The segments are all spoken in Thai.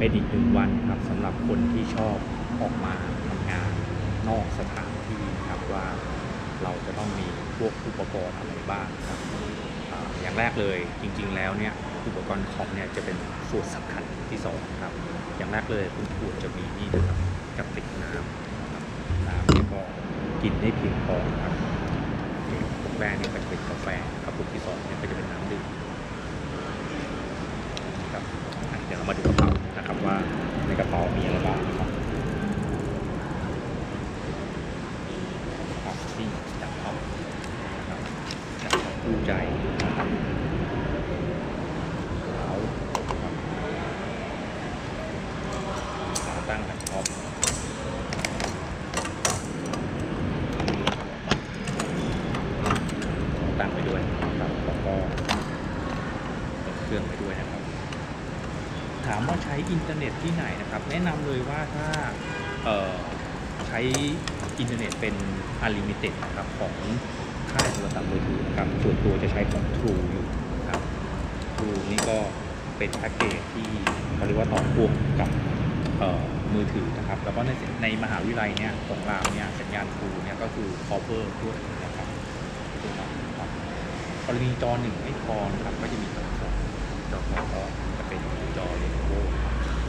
เป็นอีกหนึ่งวันครับสำหรับคนที่ชอบออกมาทำงานนอกสถานที่ครับว่าเราจะต้องมีพวกอุปกรณ์อะไรบ้างครับอย่างแรกเลยจริงๆแล้วเนี่ยอุปกรณ์คอมเนี่ยจะเป็นส่วนสำคัญที่สองครับอย่างแรกเลยคุณควรจะมีนี่นะครับกระติกน้ำนะน้ำเนี่ก็กินได้เพียงพอครับพวกแรกเนี่ยก็จะเป็นกาแฟกระปุกที่สองเนี่ยก็จะเป็นน้ำดื่ม ครับอะเดี๋ยวเรามาดูกระเป๋านะครับ ว่าในกระเป๋ามีอะไรบ้างนะครับครับที่จับท็อปนะครับจับท็อปคู่ใจนะครับขาวครับขาตั้งกับท็อปตั้งไปด้วยนะครับแล้วก็เครื่องไปด้วยนะครับ ถามว่าใช้อินเทอร์เน็ตที่ไหนนะครับ แนะนำเลยว่าถ้าใช้อินเทอร์เน็ตเป็น Unlimited นะครับของค่ายโทรศัพท์มือถือนะครับส่วนตัวจะใช้ของ True อยู่นะครับ True นี่ก็เป็นแพ็กเกจที่เขาเรียกว่าต่อพ่วงกับมือถือนะครับ แล้วก็ในในมหาวิทยาลัยเนี่ยของรามเนี่ยสัญญาณ True เนี่ยก็คือ cover ด้วยนะครับครับกรณีจอหนึ่งไม่พอนะครับก็จะมีจอสอง จอสองก็จะเป็นจอ Lenovo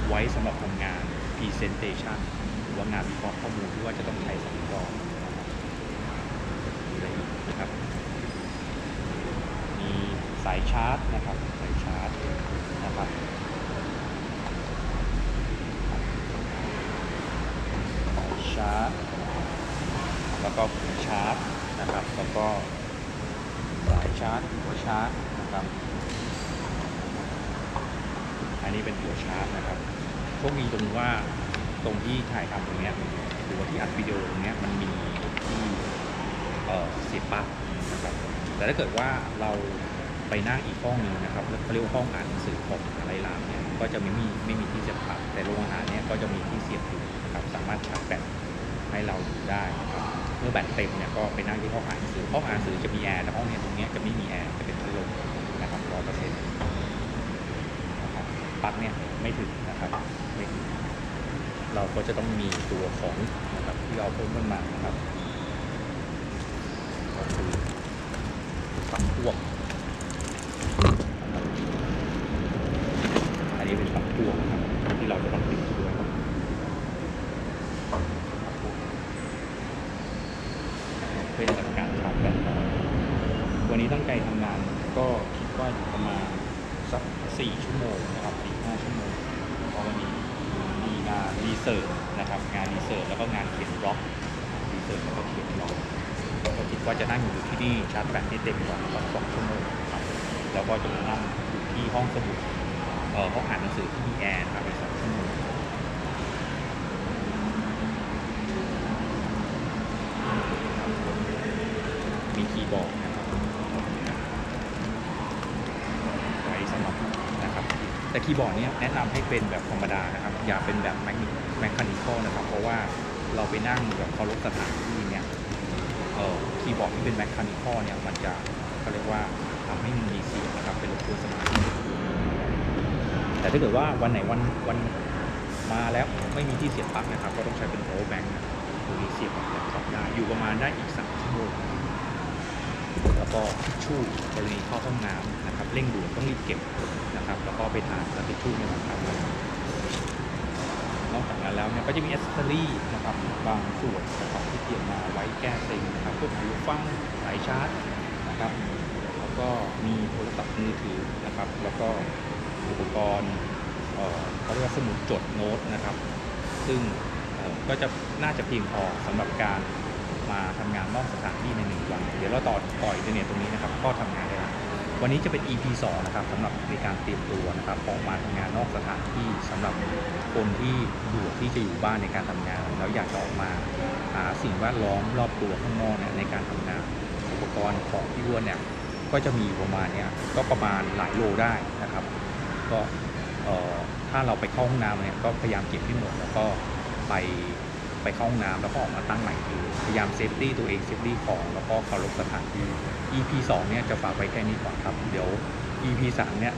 ไว้สำหรับทำงาน Presentation หรือว่างานวิเคราะห์ข้อมูลที่ว่าจะต้องใช้สองจอมีอะไรอีกนะครับ มีสายชาร์จนะครับสายชาร์จนะครับสายชาร์จ แล้วก็หัวชาร์จนะครับ แล้วก็สายชาร์จหัวชาร์จนะครับ อันนี้เป็นหัวชาร์จนะครับโชคดีตรงว่าตรงที่ถ่ายทำตรงเนี้ยหรือว่าที่อัดวิดีโอตรงเนี้ยมันมีที่เอ่อเสียบปลั๊กนะครับแต่ถ้าเกิดว่าเราไปนั่งอีกห้องหนึงนะครับเขาเรียกว่าห้องอ่านหนังสือของอะไรรามเนี่ยก็จะไม่มีไม่มีที่เสียบปลั๊กแต่โรงอาหารเนี่ยก็จะมีที่เสียบอยู่นะครับสามารถชาร์จแบตให้เราอยู่ได้นะครับเมื่อแบตเต็มเนี่ยก็ไปนั่งที่ห้องอ่านหนังสือห้องอ่านหนังสือจะมีแอร์แต่ห้องเนี้ยตรงเนี้ยจะไม่มีแอร์จะเป็นพัดลมนะครับร้อยเปอร์เซ็นต์ นะครับปลั๊กเนี่ยไม่ถึงนะครับไม่ถึงเราก็จะต้องมีตัวของนะครับที่เราเพิ่มขึ้นมานะครับก็คือปลั๊กพ่วงนะครับอันนี้เป็นปลั๊กพ่วงนะครับที่เราจะต้องติดด้วยครับปลั๊กเพื่อจัดการชาร์จแบตวันนี้ตั้งใจทำงานก็คิดว่าอยู่ประมาณ สักสี่ชั่วโมงนะครับสี่ห้าชั่วโมงเพราะวันนี้มีงานรีเสิร์ชนะครับ งานรีเสิร์ชแล้วก็งานเขียนบล็อกรีเสิร์ชแล้วก็เขียนบล็อกก็คิดว่าจะนั่งอยู่ที่นี่ชาร์จแบตให้เต็มก่อนสองสองชั่วโมงครับแล้วก็จะมานั่งอยู่ที่ห้องสมุดเอ่อห้องอ่านหนังสือที่มีแอร์นะครับสองชั่วโมงมีคีย์บอร์ดนะครับ ไว้สำหรับนะครับ แต่คีย์บอร์ดเนี้ยแนะนำให้เป็นแบบธรรมดานะครับ อย่าเป็นแบบแมคแมคคานิคอลนะครับ เพราะว่าเราไปนั่งแบบเคารพสถานที่เนี่ยเอ่อคีย์บอร์ดที่เป็นแมคคานิคอลเนี่ยมันจะเขาเรียกว่าทำให้มันมีเสียงนะครับเป็นรบกวนสมาธิแต่ถ้าเกิดว่าวันไหนวันวันมาแล้วไม่มีที่เสียบปลั๊กนะครับ ก็ต้องใช้เป็น power bank นะครับตัวนี้เสียบกับแล็ปท็อปได้อยู่ประมาณได้อีกสามชั่วโมงแล้วก็ทิชชู่กรณีเข้าห้องน้ำนะครับเร่งด่วนต้องรีบเก็บ นะครับ แล้วก็ไปทานแล้วทิชชู่ในสำคัญมากนอกจากนั้นแล้วเนี่ยก็จะมีอ c เซอรี่นะครับบางส่วนนะครับที่เตรียมมาไว้แก้เซ็งนะครับพวกหูฟังสายชาร์จนะครับแล้วก็มีโทรศัพท์มือถือนะครับ แล้วก็อุปกรณ์เขาเรียกว่าสมุดจดโน้ตนะครับ ซึ่งก็จะน่าจะเพียงพอสำหรับการมาทำงานนอกสถานที่ในหนึ่งวัน เดี๋ยวเราต่อต่ออินเทอร์เน็ตตรงนี้นะครับ ก็ทำงาน วันนี้จะเป็น EP 2นะครับสำหรับในการเตรียมตัวนะครับออกมาทำงานนอกสถานที่สำหรับคนที่เบื่ที่จะอยู่บ้านในการทำงาน แล้วอยากจะออกมาหาสิ่งแวดล้อมรอบตัวข้างนอกเนี่ยในการทำงาน อุปกรณ์ของพี่อ้วนเนี่ยก็จะมีประมาณเนี้ยก็ประมาณหลายโลได้นะครับ ก็ถ้าเราไปเข้าห้องน้ำเนี่ยก็พยายามเก็บให้หมดแล้วก็ไป ไปเข้าห้องน้ำแล้วก็ออกมาตั้งใหม่ทีพยายามเซฟตี้ตัวเองเซฟตี้ของแล้วก็เคารพสถานที่ EP 2เนี่ยจะฝากไว้แค่นี้ก่อนครับ เดี๋ยว EP 3เนี่ย